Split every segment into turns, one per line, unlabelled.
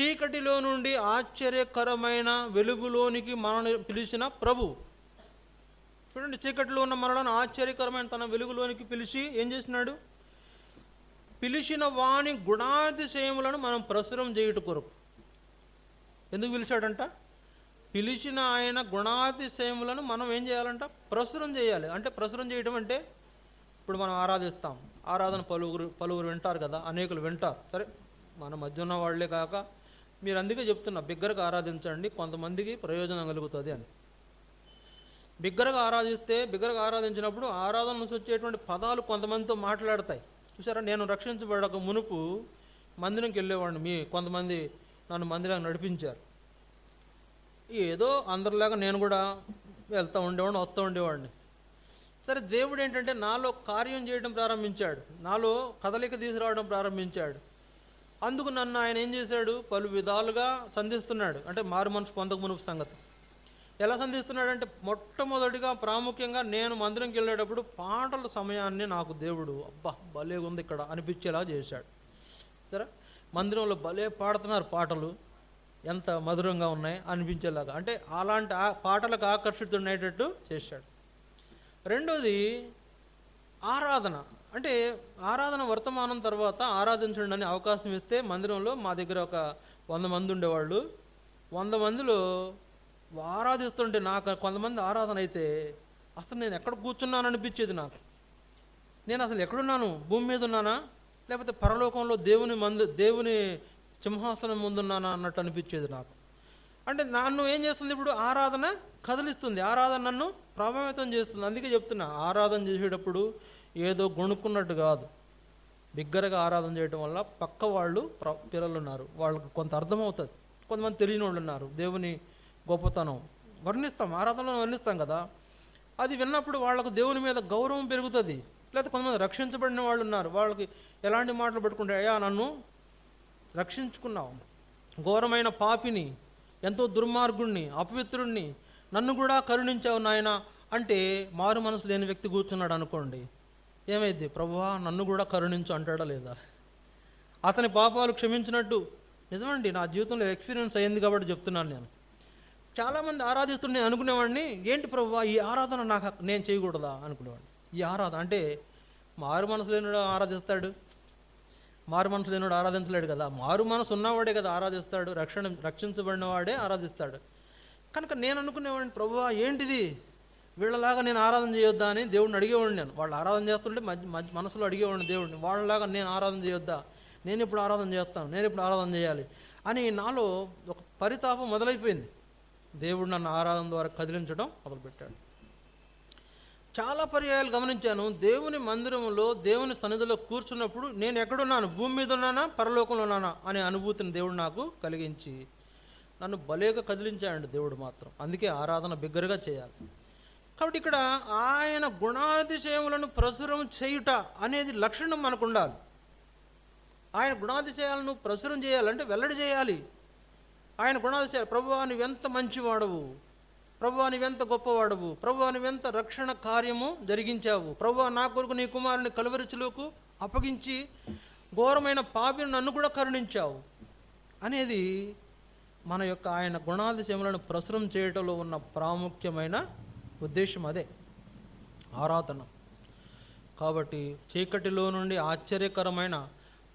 చీకటిలో నుండి ఆశ్చర్యకరమైన వెలుగులోనికి మనల్ని పిలిచిన ప్రభు. చూడండి చీకటిలో ఉన్న మనలను ఆశ్చర్యకరమైన తన వెలుగులోనికి పిలిచి ఏం చేసినాడు? పిలిచిన వాణి గుణాతిశయములను మనం ప్రసురం చేయుట కొరకు. ఎందుకు పిలిచాడంట? పిలిచిన ఆయన గుణాతిశయములను మనం ఏం చేయాలంట? ప్రసురం చేయాలి. అంటే ప్రసురం చేయడం అంటే ఇప్పుడు మనం ఆరాధిస్తాం. ఆరాధన పలువురు పలువురు వింటారు కదా అనేకులు వింటారు. సరే మన మధ్య ఉన్న వాళ్ళే కాక మీరు అందుకే చెప్తున్నా బిగ్గరగా ఆరాధించండి కొంతమందికి ప్రయోజనం కలుగుతుంది అని. బిగ్గరగా ఆరాధిస్తే బిగ్గరగా ఆరాధించినప్పుడు ఆరాధన నుంచి వచ్చేటువంటి పదాలు కొంతమందితో మాట్లాడతాయి. చూసారా నేను రక్షించబడక మునుపు మందిరంకి వెళ్ళేవాడిని. మీ కొంతమంది నన్ను మందిరానికి నడిపించారు. ఏదో అందరిలాగా నేను కూడా వెళ్తూ ఉండేవాడిని వస్తూ ఉండేవాడిని. సరే దేవుడు ఏంటంటే నాలో కార్యం చేయడం ప్రారంభించాడు. నాలో కదలిక తీసుకురావడం ప్రారంభించాడు. అందుకు నన్ను ఆయన ఏం చేశాడు? పలు విధాలుగా సంధిస్తున్నాడు. అంటే మారు మనసు పొందక మునుపు సంగతి. ఎలా సంధిస్తున్నాడంటే మొట్టమొదటిగా ప్రాముఖ్యంగా నేను మందిరంకి వెళ్ళేటప్పుడు పాటల సమయాన్ని నాకు దేవుడు అబ్బా భలే ఉంది ఇక్కడ అనిపించేలా చేశాడు. సరే? మందిరంలో భలే పాడుతున్నారు పాటలు. ఎంత మధురంగా ఉన్నాయి అనిపించేలాగా. అంటే అలాంటి ఆ పాటలకు ఆకర్షితుండేటట్టు చేశాడు. రెండోది ఆరాధన. అంటే ఆరాధన వర్తమానం తర్వాత ఆరాధించండి అవకాశం ఇస్తే మందిరంలో మా దగ్గర ఒక వంద మంది ఉండేవాళ్ళు. వంద మందిలో ఆరాధిస్తుంటే నాకు కొంతమంది ఆరాధన అయితే అసలు నేను ఎక్కడ కూర్చున్నాను అనిపించేది నాకు. నేను అసలు ఎక్కడున్నాను? భూమి మీద ఉన్నానా? లేకపోతే పరలోకంలో దేవుని మందు దేవుని సింహాసనం ముందున్నానా అన్నట్టు అనిపించేది నాకు. అంటే నన్ను ఏం చేస్తుంది ఇప్పుడు? ఆరాధన కదిలిస్తుంది. ఆరాధన నన్ను ప్రభావితం చేస్తుంది. అందుకే చెప్తున్నా ఆరాధన చేసేటప్పుడు ఏదో గొణుక్కున్నట్టు కాదు. బిగ్గరగా ఆరాధన చేయడం వల్ల పక్క వాళ్ళు ప్ర పిల్లలు ఉన్నారు వాళ్ళకు కొంత అర్థమవుతుంది. కొంతమంది తెలియని వాళ్ళు ఉన్నారు. దేవుని గొప్పతనం వర్ణిస్తాం. ఆరాధనలో వర్ణిస్తాం కదా. అది విన్నప్పుడు వాళ్ళకు దేవుని మీద గౌరవం పెరుగుతుంది. లేకపోతే కొంతమంది రక్షించబడిన వాళ్ళు ఉన్నారు. వాళ్ళకి ఎలాంటి మాటలు పెట్టుకుంటే అయ్యా నన్ను రక్షించుకున్నావు. ఘోరమైన పాపిని ఎంతో దుర్మార్గుణ్ణి అపవిత్రుణ్ణి నన్ను కూడా కరుణించావు నాయన అంటే మారు మనసు లేని వ్యక్తి కూర్చున్నాడు అనుకోండి. ఏమైంది? ప్రభువా నన్ను కూడా కరుణించు అంటాడా లేదా? అతని పాపాలు క్షమించినట్టు. నిజమండి నా జీవితంలో ఎక్స్పీరియన్స్ అయింది కాబట్టి చెప్తున్నాను నేను. చాలామంది ఆరాధిస్తుండే నేను అనుకునేవాడిని ఏంటి ప్రభువా ఈ ఆరాధన నాకు నేను చేయకూడదా? అనుకునేవాడిని. ఈ ఆరాధన అంటే మారు మనసు లేనుడు ఆరాధిస్తాడు. మారు మనసు లేనుడు ఆరాధించలేడు కదా. మారు మనసు ఉన్నవాడే కదా ఆరాధిస్తాడు. రక్షణ రక్షించబడిన వాడే ఆరాధిస్తాడు. కనుక నేను అనుకునేవాడిని ప్రభువా ఏంటిది? వీళ్ళలాగా నేను ఆరాధన చేయొద్దా? అని దేవుడిని అడిగేవాడిని నేను. వాళ్ళు ఆరాధన చేస్తుంటే మధ్య మధ్య మనసులో అడిగేవాడిని దేవుడిని. వాళ్ళలాగా నేను ఆరాధన చేయొద్దా? నేను ఇప్పుడు ఆరాధన చేస్తాను? నేను ఇప్పుడు ఆరాధన చేయాలి? అని నాలో ఒక పరితాపం మొదలైపోయింది. దేవుడు నన్ను ఆరాధన ద్వారా కదిలించడం మొదలుపెట్టాడు. చాలా పర్యాయాలు గమనించాను. దేవుని మందిరంలో దేవుని సన్నిధిలో కూర్చున్నప్పుడు నేను ఎక్కడున్నాను? భూమి మీద ఉన్నానా? పరలోకంలో ఉన్నానా? అనే అనుభూతిని దేవుడు నాకు కలిగించి నన్ను భలేగా కదిలించాడు దేవుడు మాత్రం. అందుకే ఆరాధన బిగ్గరగా చేయాలి. కాబట్టి ఇక్కడ ఆయన గుణాతిశయములను ప్రసురం చేయుట అనేది లక్షణం మనకు ఉండాలి ఆయన గుణాతిశయాలను ప్రసురం చేయాలంటే వెల్లడి చేయాలి. ఆయన గుణాతిశయాలు ప్రభువా నువ్వెంత మంచివాడవు? ప్రభు నువ్వెంత గొప్పవాడవు. ప్రభు నువ్వెంత రక్షణ కార్యము జరిగించావు. ప్రభు నా కొరకు నీ కుమారుని కలువరిచులకు అప్పగించి ఘోరమైన పాపిని నన్ను కూడా కరుణించావు. అనేది మన యొక్క ఆయన గుణాతిశయములను ప్రసురం చేయటంలో ఉన్న ప్రాముఖ్యమైన ఉద్దేశం అదే. ఆరాధన. కాబట్టి చీకటిలో నుండి ఆశ్చర్యకరమైన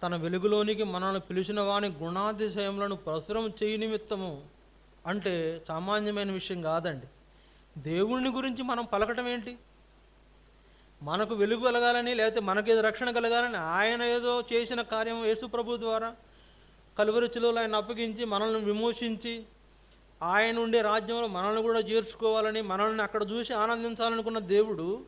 తన వెలుగులోనికి మనల్ని పిలిచిన వాని గుణాతిశయములను ప్రసురం చేయి నిమిత్తము అంటే సామాన్యమైన విషయం కాదండి. దేవుణ్ణి గురించి మనం పలకటం ఏంటి? మనకు వెలుగు కలగాలని లేకపోతే మనకేదో రక్షణ కలగాలని ఆయన ఏదో చేసిన కార్యం యేసు ప్రభు ద్వారా కలువరిచిలో ఆయన అప్పగించి మనల్ని విమోచించి ఆయన ఉండే రాజ్యంలో మనల్ని కూడా చేర్చుకోవాలని మనల్ని అక్కడ చూసి ఆనందించాలనుకున్న దేవుడు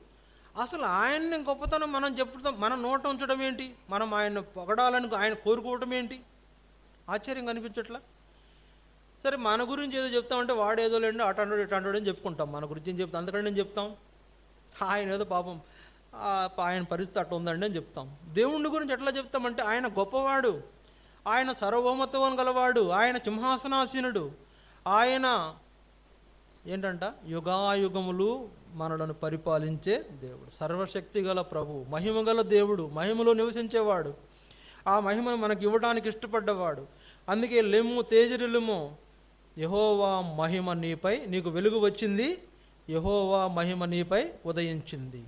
అసలు ఆయన్ని గొప్పతనం మనం చెప్పుతాం మనం నోట ఉంచడం ఏంటి? మనం ఆయన పొగడాలని ఆయన కోరుకోవటం ఏంటి? ఆశ్చర్యం కనిపించట్లా? సరే మన గురించి ఏదో చెప్తామంటే వాడు ఏదో లేండి అటు అంటాడు ఇటు అంటాడు అని చెప్పుకుంటాం. మన గురించి ఏం చెప్తాం? అందుకని నేను చెప్తాం? ఆయన ఏదో పాపం ఆయన పరిస్థితి అట్లా ఉందండి అని చెప్తాం. దేవుణ్ణి గురించి ఎట్లా చెప్తామంటే ఆయన గొప్పవాడు ఆయన సర్వభౌమత్వం గలవాడు ఆయన సింహాసనాసీనుడు ఆయన ఏంటంట? యుగాయుగములు మనలను పరిపాలించే దేవుడు సర్వశక్తి గల ప్రభు మహిమ గల దేవుడు మహిమలో నివసించేవాడు. ఆ మహిమను మనకి ఇవ్వడానికి ఇష్టపడ్డవాడు. అందుకే లెమ్ము తేజరిలుము యహోవా మహిమ నీపై నీకు వెలుగు వచ్చింది యహోవా మహిమ నీపై ఉదయించింది.